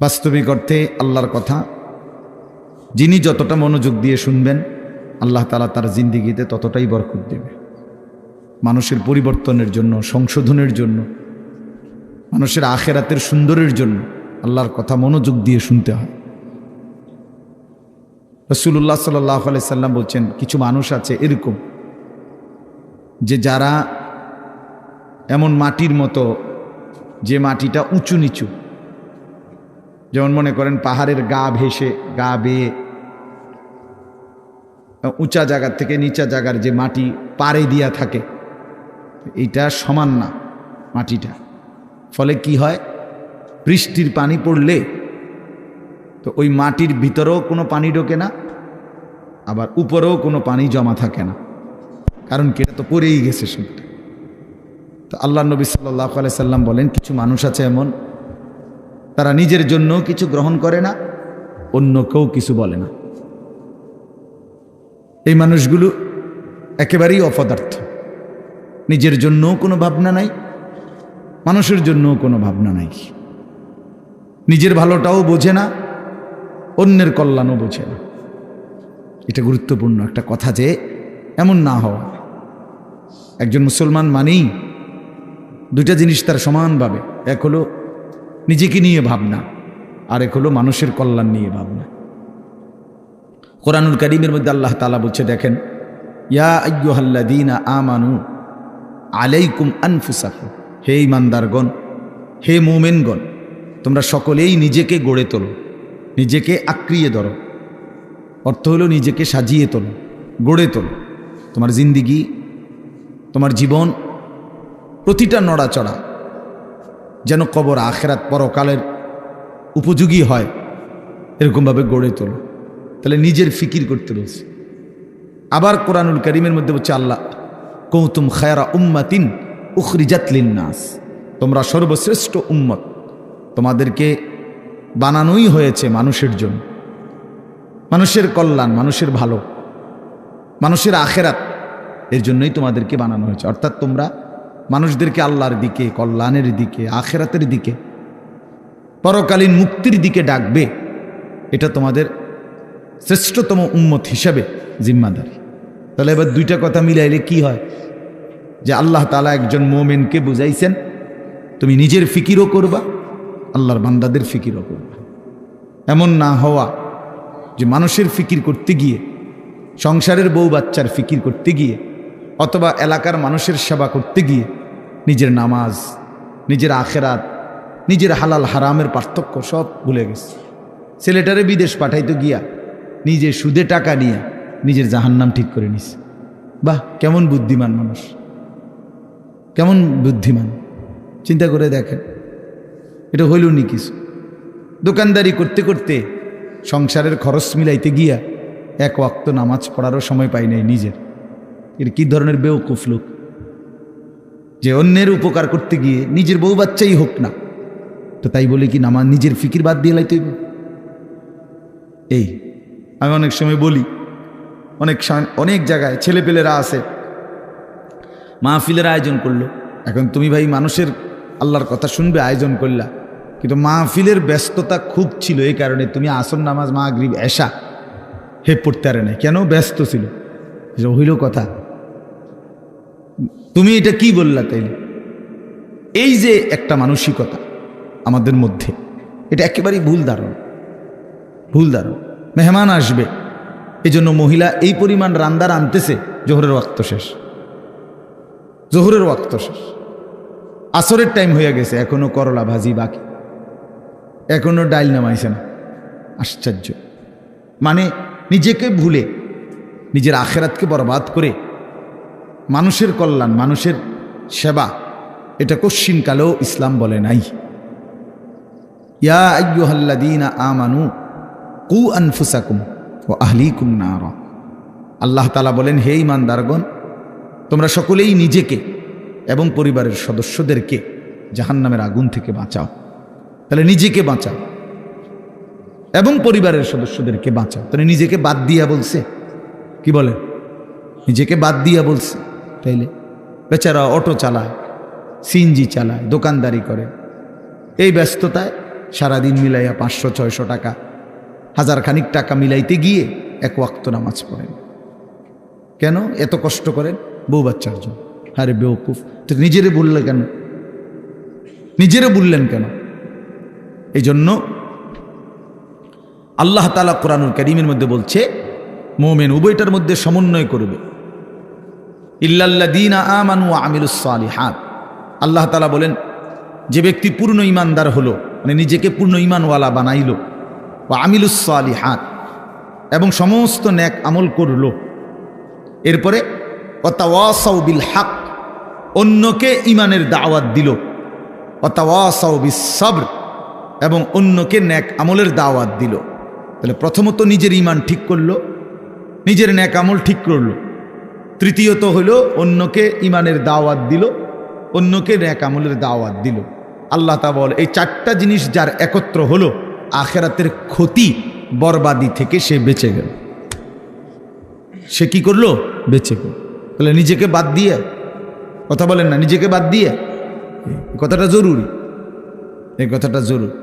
বাস্তবিক অর্থে আল্লাহর কথা। যিনি যতটা মনোযোগ দিয়ে শুনবেন, আল্লাহ তালা তার জিন্দিগিতে ততটাই বরকত দেবে। মানুষের পরিবর্তনের জন্য, সংশোধনের জন্য, মানুষের আখেরাতের সুন্দরের জন্য আল্লাহর কথা মনোযোগ দিয়ে শুনতে হয়। রসুল্লাহ সাল্লাহ আলি সাল্লাম বলছেন, কিছু মানুষ আছে এরকম, যে যারা এমন মাটির মতো, যে মাটিটা উঁচু নিচু যেমন মনে করেন পাহাড়ের গা ভেসে, গা বেয়ে, উঁচা জায়গার থেকে নিচা জায়গার যে মাটি পাড়ে দিয়া থাকে এইটা সমান না মাটিটা। ফলে কি হয়? বৃষ্টির পানি পড়লে তো ওই মাটির ভিতরেও কোনো পানি ঢোকে না, আবার উপরেও কোনো পানি জমা থাকে না। কারণ কি? এটা তো পড়েই গেছে সবটা। তো আল্লাহ নবী সাল্লাহ সাল্লাম বলেন, কিছু মানুষ আছে এমন তারা নিজের জন্য কিছু গ্রহণ করে না, অন্য কেউ কিছু বলে না। এই মানুষগুলো একেবারেই অপদার্থ। নিজের জন্যও কোনো ভাবনা নাই, মানুষের জন্যও কোনো ভাবনা নাই। নিজের ভালোটাও বোঝে না, অন্যের কল্যাণও বোঝে না। এটা গুরুত্বপূর্ণ একটা কথা যে, এমন না হওয়া। একজন মুসলমান মানেই দুইটা জিনিস তার সমানভাবে, এক হলো নিজেকে নিয়ে ভাবনা। আর এক হলো মানুষের কল্যাণ নিয়ে ভাবনা। কোরআনুল করিমের মধ্যে আল্লাহ তালা বলছে, দেখেন, ইয়া আয়্যুহাল্লাদিনা আমানু আলাইকুম আনফুসাকুম। হে ইমানদারগণ হে মোমেনগণ, তোমরা সকলেই নিজেকে গড়ে তোলো, নিজেকে আক্রিয়ে ধরো। অর্থ হলো নিজেকে সাজিয়ে তোলো, গড়ে তোলো। তোমার জিন্দিগি, তোমার জীবন, প্রতিটা নড়াচড়া যেন কবর আখেরাত পরকালের উপযোগী হয়, এরকমভাবে গড়ে তোলো। তাহলে নিজের ফিকির করতে রয়েছে আবার কোরআনুল করিমের মধ্যে বলছে, আল্লাহ কৌতুম খায়রা উম্মাতিন উখরিজাতলিন নাস তোমরা সর্বশ্রেষ্ঠ উম্মত। তোমাদেরকে বানানোই হয়েছে মানুষের জন্য। মানুষের কল্যাণ, মানুষের ভালো, মানুষের আখেরাত, এর জন্যই তোমাদেরকে বানানো হয়েছে। অর্থাৎ তোমরা মানুষদেরকে আল্লাহর দিকে, কল্যাণের দিকে, আখেরাতের দিকে, পরকালীন মুক্তির দিকে ডাকবে। এটা তোমাদের শ্রেষ্ঠতম উম্মত হিসাবে জিম্মাদারি। তাহলে এবার দুইটা কথা মিলাইলে কি হয়? যে আল্লাহ তালা একজন মোমেনকে বুঝাইছেন, তুমি নিজের ফিকিরও করবা, আল্লাহর বান্দাদের ফিকিরও করবা। এমন না হওয়া যে মানুষের ফিকির করতে গিয়ে, সংসারের বউ বাচ্চার ফিকির করতে গিয়ে, অথবা এলাকার মানুষের সেবা করতে গিয়ে নিজের নামাজ, নিজের আখেরাত, নিজের হালাল হারামের পার্থক্য সব ভুলে গেছে। ছেলেটারে বিদেশ পাঠাইতে গিয়া নিজে সুদে টাকা নিয়ে নিজের জাহান্নাম ঠিক করে নিস বাহ, কেমন বুদ্ধিমান মানুষ। কেমন বুদ্ধিমান। চিন্তা করে দেখেন, এটা হইল নি কিছু। দোকানদারি করতে করতে সংসারের খরচ মিলাইতে গিয়া এক ওয়াক্ত নামাজ পড়ারও সময় পাই নাই নিজের। এর কি ধরনের বেউকুফ লোক? যে অন্যের উপকার করতে গিয়ে নিজের বউ বাচ্চাই হোক না। তো তাই বলে কি নামাজ নিজের ফিকির বাদ দিয়ে লাইতে এই, আমি অনেক সময় বলি, অনেক অনেক জায়গায় ছেলেপেলেরা আছে, মাহফিলের আয়োজন করল। এখন তুমি ভাই মানুষের আল্লাহর কথা শুনবে, আয়োজন করলা। কিন্তু মাহফিলের ব্যস্ততা খুব ছিল, এই কারণে তুমি আসন নামাজ, মাগরিব এসা হে পড়তে পারে নাই। কেন ব্যস্ত ছিল? হইল কথা। তুমি এটা কি বললা তাইলে? এই যে একটা মানসিকতা আমাদের মধ্যে, এটা একেবারেই ভুল ধারণা। ভুল ধারণা। মেহমান আসবে এই জন্য মহিলা এই পরিমাণ রান্দার আনতেছে, জোহরের ওয়াক্ত শেষ। জোহরের ওয়াক্ত শেষ। আসরের টাইম হয়ে গেছে, এখনও করলা ভাজি বাকি। এখনও ডাইল নামাইছে না। আশ্চর্য। মানে নিজেকে ভুলে, নিজের আখেরাতকে বরবাদ করে মানুষের কল্যাণ, মানুষের সেবা, এটা কশ্চিনকালেও ইসলাম বলে নাই। ইয়া আয়্যুহাল্লাদিনা আমানু কু আনফুসাকুম ও আহলিকুম নার। আল্লাহ তালা বলেন, হে ইমান ইমানদারগণ তোমরা সকলেই নিজেকে এবং পরিবারের সদস্যদেরকে জাহান্নামের আগুন থেকে বাঁচাও। তাহলে নিজেকে বাঁচাও এবং পরিবারের সদস্যদেরকে বাঁচাও। তাহলে নিজেকে বাদ দিয়া বলছে। কি বলে? নিজেকে বাদ দিয়া বলছে। তাইলে। বেচারা অটো চালায় সিএনজি চালায়, দোকানদারি করে। এই ব্যস্ততায় সারাদিন মিলাইয়া পাঁচশো, ছয়শো টাকা হাজার খানিক টাকা মিলাইতে গিয়ে এক ওয়াক্ত নামাজ পড়েন। কেন? এত কষ্ট করেন বউ বাচ্চার জন্য। আরে বেউকুফ তো নিজেরে বললে কেন? নিজেরে বললেন কেন? এই জন্য আল্লাহ তালা কোরআনুল করিমের মধ্যে বলছে, মোমেন উভয়টার মধ্যে সমন্বয় করবে। ইল্লাল্লাদিনা আমানু আমিরুসালিহাত আল্লাহ তালা বলেন, যে ব্যক্তি পূর্ণ ইমানদার হলো মানে নিজেকে পূর্ণ ইমানওয়ালা বানাইল ও আমিলুসালিহাত এবং সমস্ত ন্যাক আমল করল, এরপরে অতাওয়াসাউ হাক, অন্যকে ইমানের দাওয়াত দিল অতাওয়াসাউ বিস সবর, এবং অন্যকে ন্যাক আমলের দাওয়াত দিল। তাহলে প্রথমত নিজের ইমান ঠিক করল, নিজের ন্যাক আমল ঠিক করল তৃতীয়ত হলো, অন্যকে ইমানের দাওয়াত দিল, অন্যকে ন্যাক আমলের দাওয়াত দিল। আল্লাহ তা বল, এই চারটা জিনিস যার একত্র হলো, আখেরাতের ক্ষতি বরবাদি থেকে সে বেঁচে গেল। সে কি করল? বেঁচে গেল। তাহলে নিজেকে বাদ দিয়ে, কথা বলেন না, নিজেকে বাদ দিয়ে কথাটা জরুরি। এই কথাটা জরুরি।